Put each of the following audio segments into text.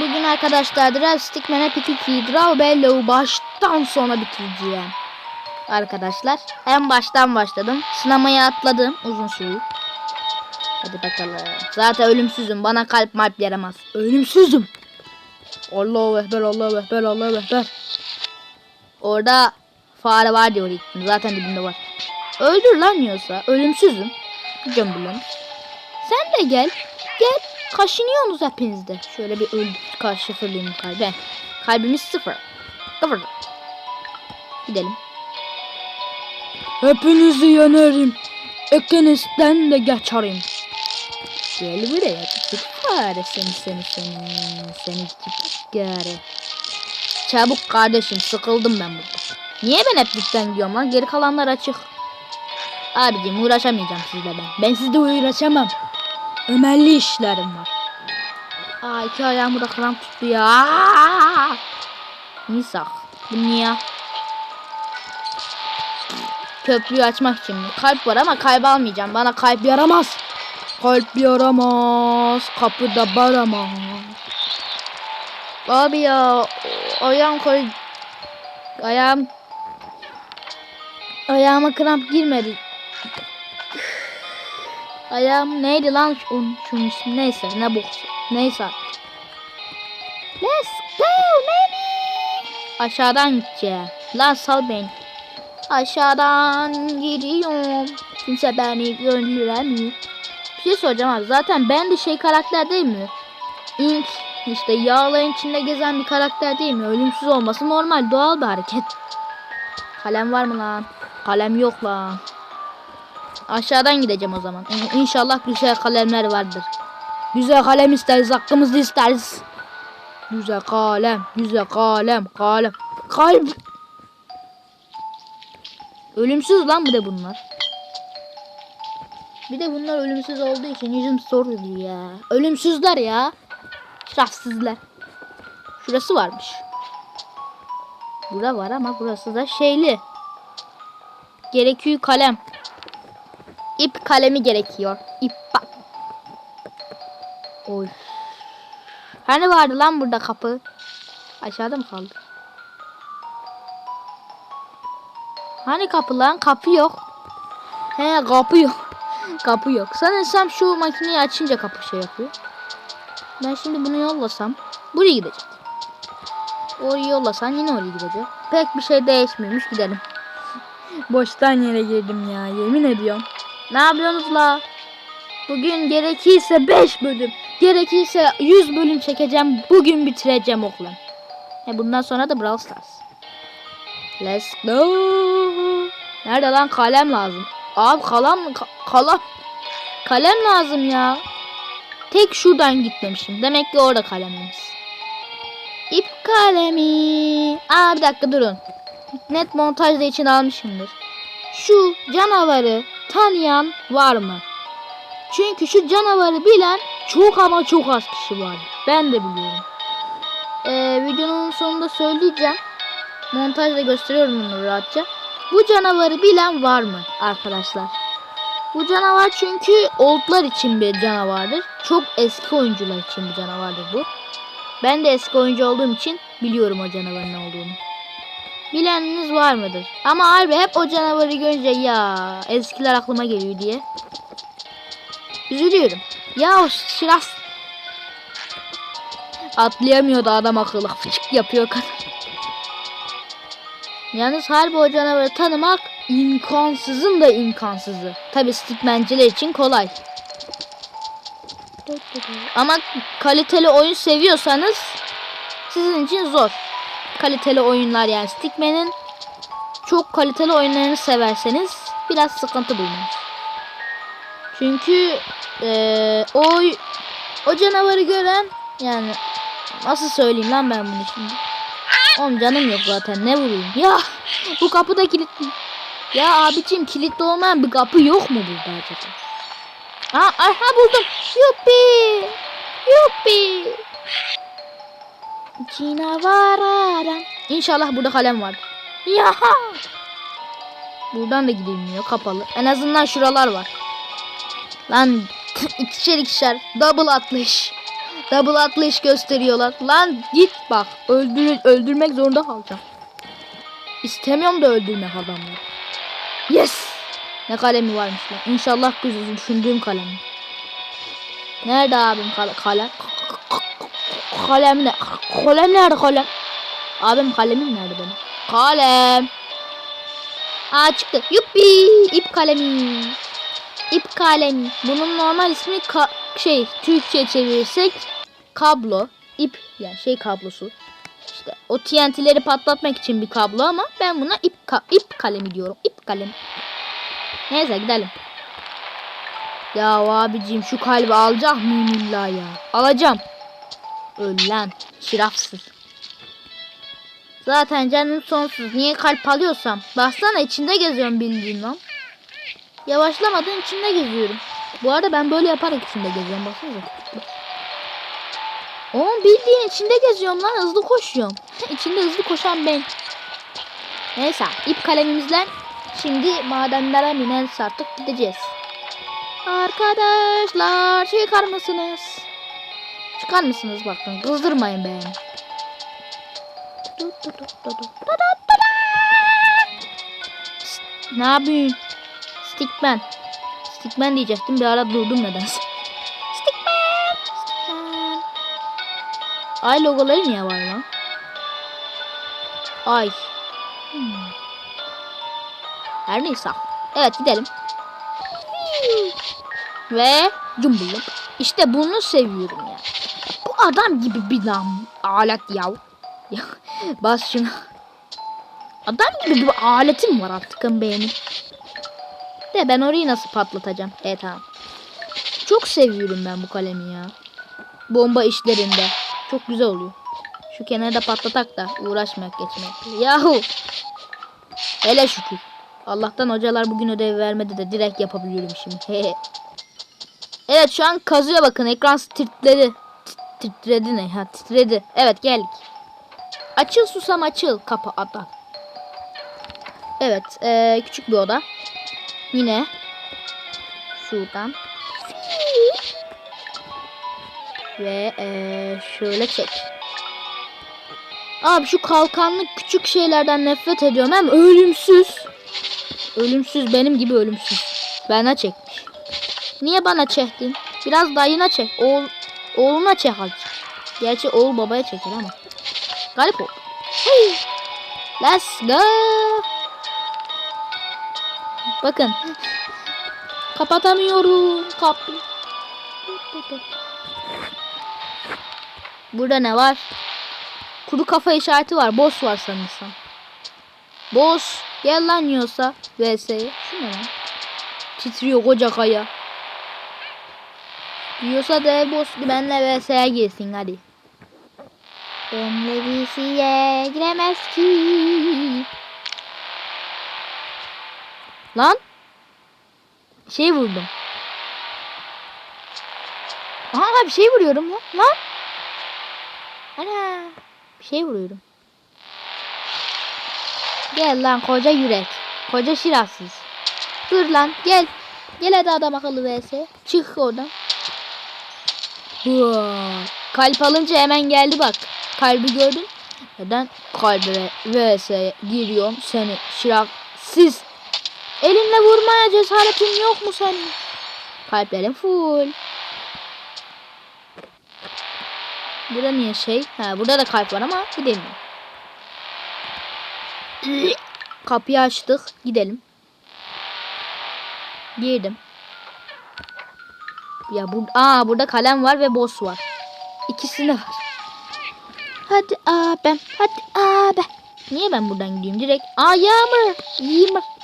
Bugün arkadaşlar Drive Stickman Epic 2 Draw Bellow baştan sona bitireceğim. Arkadaşlar en baştan başladım. Sinemaya atladım uzun süre. Hadi bakalım. Zaten ölümsüzüm. Bana kalp malp yaramaz. Ölümsüzüm. Allahu Ekber, Allahu Ekber, Allahu Ekber. Orada fare var diyor gittim. Zaten dibinde var. Öldür lan yiyorsa. Ölümsüzüm. Bulan. Sen de gel. Gel. Kaşınıyorsunuz hepiniz de. Şöyle bir öldür. Karşı fırlayayım kalbe. Kalbimiz sıfır. Sıfır. Gidelim. Hepinizi yenerim. İkinizden de geçerim. Gel buraya küçük fare seni seni seni seni küçük fare. Çabuk kardeşim sıkıldım ben burada. Niye ben hep dipten gidiyorum lan? Geri kalanlar açık. Abicim uğraşamayacağım sizle ben. Ben sizle uğraşamam. Ömerli işlerim var. Aa iki ayağımı da kramp tuttu ya. Nisak. Bu niye? Köprüyü açmak için? Kalp var ama kalp almayacağım. Bana kalp yaramaz. Kalp yaramaz. Kapıda baramaz. Abi ya ayağım koy ayağım ayağıma kramp girmedi. Ayağım neydi lan şunun, şunun ismi neyse ne bu neyse. Let's go Nani. Aşağıdan gideceğim. Lan sal beni. Aşağıdan gidiyorum. Kimse beni gönderemiyor. Bir şey soracağım abi. Zaten ben de şey karakter değil mi? Ink işte yağların içinde gezen bir karakter değil mi? Ölümsüz olması normal doğal bir hareket. Kalem var mı lan? Kalem yok lan. Aşağıdan gideceğim o zaman. İn- İnşallah güzel kalemler vardır. Güzel kalem isteriz, hakkımızı isteriz. Güzel kalem, güzel kalem, kalem. Kalp. Ölümsüz lan bir de bunlar. Bir de bunlar ölümsüz olduğu için yüzüm soruyor ya. Ölümsüzler ya. Şerefsizler. Şurası varmış. Bura var ama burası da şeyli. Gerekiyor kalem. İp kalemi gerekiyor. İp Hani vardı lan burada kapı? Aşağıda mı kaldı? Hani kapı lan? Kapı yok. He kapı yok. kapı yok. Sanırsam şu makineyi açınca kapı şey yapıyor. Ben şimdi bunu yollasam buraya gidecek. Oraya yollasan yine oraya gidecek. Pek bir şey değişmemiş gidelim. Boştan yere girdim ya yemin ediyorum. Ne yapıyorsunuz la? Bugün gerekirse 5 bölüm, gerekirse 100 bölüm çekeceğim. Bugün bitireceğim okulum. E bundan sonra da Brawl Stars. Let's go. Nerede lan kalem lazım? Abi kalem ka- kalem kalem lazım ya. Tek şuradan gitmemişim. Demek ki orada kalemimiz. İp kalemi. Aa bir dakika durun. Net montajda için almışımdır. Şu canavarı tanıyan var mı? Çünkü şu canavarı bilen çok ama çok az kişi var. Ben de biliyorum. Ee, videonun sonunda söyleyeceğim. Montajda gösteriyorum bunu rahatça. Bu canavarı bilen var mı arkadaşlar? Bu canavar çünkü oldlar için bir canavardır. Çok eski oyuncular için bir canavardır bu. Ben de eski oyuncu olduğum için biliyorum o canavarın ne olduğunu. Bileniniz var mıdır? Ama harbi hep o canavarı görünce ya eskiler aklıma geliyor diye. Üzülüyorum. Ya o şiras atlayamıyordu adam akıllı fıçık yapıyor kadın. Yalnız harbi o canavarı tanımak imkansızın da imkansızı. Tabi stickmenciler için kolay. Ama kaliteli oyun seviyorsanız sizin için zor. Kaliteli oyunlar yani Stickman'in çok kaliteli oyunlarını severseniz biraz sıkıntı duymanız. Çünkü eee, o canavarı gören yani nasıl söyleyeyim lan ben bunu şimdi. Oğlum canım yok zaten ne vurayım. Ya bu kapı da kilitli. Ya abicim kilitli olmayan bir kapı yok mu burada acaba? Aa, aha buldum. Yuppi. Yuppi. Canavar adam. İnşallah burada kalem var. Ya. Buradan da gidilmiyor kapalı. En azından şuralar var. Lan ikişer ikişer double atlayış. Double atlayış gösteriyorlar. Lan git bak. Öldür öldürmek zorunda kalacağım. İstemiyorum da öldürmek adamları. Yes. Ne kalemi varmış lan. İnşallah güzel düşündüğüm kalem. Nerede abim kal kalem? Kalem ne? Kalem nerede kalem? Abim kalemim nerede benim? Kalem. Aa çıktı. Yuppi. İp kalemi. İp kalemi. Bunun normal ismi ka- şey Türkçe çevirirsek kablo, ip yani şey kablosu. İşte o TNT'leri patlatmak için bir kablo ama ben buna ip ka- ip kalemi diyorum. İp kalemi. Neyse gidelim. Ya abicim şu kalbi alacak mıyım illa ya? Alacağım. Öl lan. Şirafsız. Zaten canım sonsuz. Niye kalp alıyorsam? Baksana içinde geziyorum bildiğin lan. Yavaşlamadan içinde geziyorum. Bu arada ben böyle yaparak içinde geziyorum. Baksanıza. Oğlum bildiğin içinde geziyorum lan. Hızlı koşuyorum. içinde hızlı koşan ben. Neyse ip kalemimizle şimdi madenlere minen sartık gideceğiz. Arkadaşlar çıkar mısınız? Çıkar mısınız bakın kızdırmayın beni. Ne yapıyorsun? Stickman. Stickman diyecektim bir ara durdum nedense. Stickman. Stickman. Ay logoları niye var lan? Ay. Hmm. Her neyse. Evet gidelim. Ve cumbulluk. İşte bunu seviyorum ya. Bu adam gibi bir lan alet ya. Ya, Bas şuna. Adam gibi bir aletim var artık benim. De ben orayı nasıl patlatacağım? Evet tamam. Çok seviyorum ben bu kalemi ya. Bomba işlerinde. Çok güzel oluyor. Şu kenarda patlatak da uğraşmayak geçmek. Yahu. Hele şükür. Allah'tan hocalar bugün ödev vermedi de direkt yapabiliyorum şimdi. evet şu an kazıyor bakın. Ekran titredi. Tit- Titredi ne? Ha titredi. Evet geldik. Açıl susam açıl kapı adam. Evet eee, küçük bir oda. Yine şuradan. Ve eee, şöyle çek. Abi şu kalkanlık küçük şeylerden nefret ediyorum. Hem ölümsüz. Ölümsüz benim gibi ölümsüz. Bana çekmiş. Niye bana çektin? Biraz dayına çek. Oğul, oğluna çek azıcık. Gerçi oğul babaya çeker ama. Garip oldu. Hey. Let's go. Bakın. Kapatamıyorum kapıyı. Burada ne var? Kuru kafa işareti var. Boss var sanırsam. Boss. Gel lan yiyorsa. VS'ye. Şu ne lan? Titriyor koca kaya. Yiyorsa da boss benle VS'ye girsin hadi. Benle VS'ye giremez ki. Lan. Şey vurdum. Aha bir şey vuruyorum lan. Lan. Ana. Bir şey vuruyorum. Gel lan koca yürek. Koca şirafsız. Dur lan gel. Gel hadi adam akıllı vs. Çık oradan. Hua. Kalp alınca hemen geldi bak. Kalbi gördün. Neden kalbe vs giriyorsun seni şirafsız. Elinle vurmaya cesaretin yok mu senin? Kalplerin full. Burada niye şey? Ha burada da kalp var ama gidelim. Kapıyı açtık. Gidelim. Girdim. Ya bu aa burada kalem var ve boss var. İkisinde var. Hadi abim, hadi abi. Niye ben buradan gidiyorum direkt? Aa yağmur, yağmur.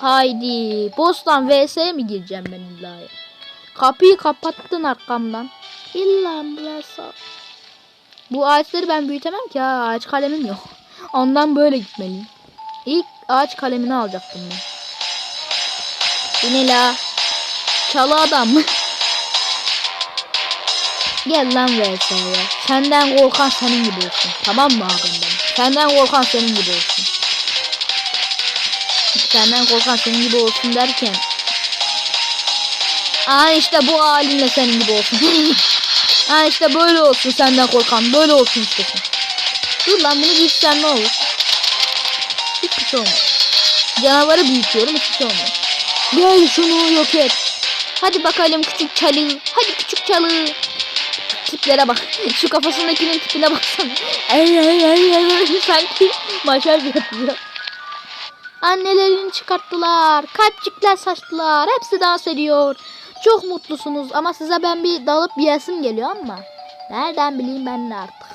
Haydi, boss'tan vs'ye mi gireceğim ben illa ya? Kapıyı kapattın arkamdan. İlla burası. Bu ağaçları ben büyütemem ki ha. Ağaç kalemim yok. Ondan böyle gitmeliyim. İlk ağaç kalemini alacaktım ben. Bu ne la? Çalı adam mı? Gel lan VS'ye. Senden korkan senin gibi olsun. Tamam mı abim benim? Senden korkan senin gibi olsun. Senden korkan senin gibi olsun derken. Aa işte bu halinle senin gibi olsun. Ha işte böyle olsun senden korkan. Böyle olsun istesin. Dur lan bunu büyütsen ne olur? Hiçbir şey olmaz. Canavarı büyütüyorum hiçbir şey olmaz. Gel şunu yok et. Hadi bakalım küçük çalı. Hadi küçük çalı. Tiplere bak. Şu kafasındakinin tipine baksana. Ey ey ey ey. Sanki maşaj yapıyor. Annelerini çıkarttılar. Kalpçikler saçtılar. Hepsi dans ediyor. Çok mutlusunuz ama size ben bir dalıp bir yesim geliyor ama. Nereden bileyim ben artık.